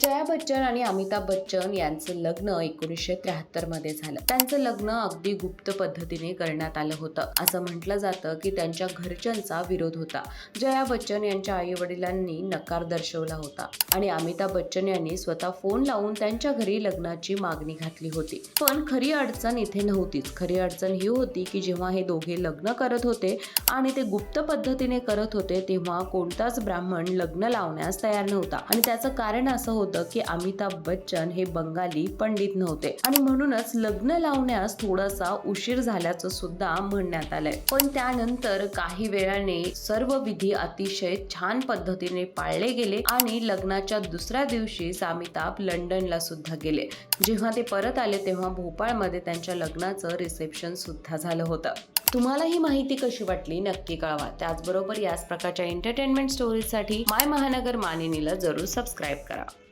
जया बच्चन आणि अमिताभ बच्चन यांचं लग्न एकोणीसशे त्र्याहत्तरमध्ये झालं. त्यांचं लग्न अगदी गुप्त पद्धतीने करण्यात आलं होतं. असं म्हटलं जातं की त्यांच्या घरच्यांचा विरोध होता. जया बच्चन यांच्या आई वडिलांनी नकार दर्शवला होता आणि अमिताभ बच्चन यांनी स्वतः फोन लावून त्यांच्या घरी लग्नाची मागणी घातली होती. पण खरी अडचण इथे नव्हतीच. खरी अडचण ही होती की जेव्हा हे दोघे लग्न करत होते आणि ते गुप्त पद्धतीने करत होते तेव्हा कोणताच ब्राह्मण लग्न लावण्यास तयार नव्हता. आणि त्याचं कारण असं होतं की अमिताभ बच्चन हे बंगाली पंडित नव्हते. आणि म्हणूनच लग्न लावण्यास थोडासा उशीर झाल्याचं सुद्धा म्हणण्यात आलंय. पण त्यानंतर काही वेळाने सर्व विधी अतिशय छान पद्धतीने पाळले गेले आणि लग्नाच्या दुसऱ्या दिवशीच अमिताभ लंडनला सुद्धा गेले. जेव्हा ते परत आले तेव्हा भोपाळमध्ये त्यांच्या लग्नाचं रिसेप्शन सुद्धा झालं होतं. तुम्हाला ही माहिती कशी वाटली? नक्की कळवा. त्याचबरोबर याच प्रकारच्या एंटरटेनमेंट स्टोरीजसाठी माय महानगर मानिनीला जरूर सबस्क्राईब करा.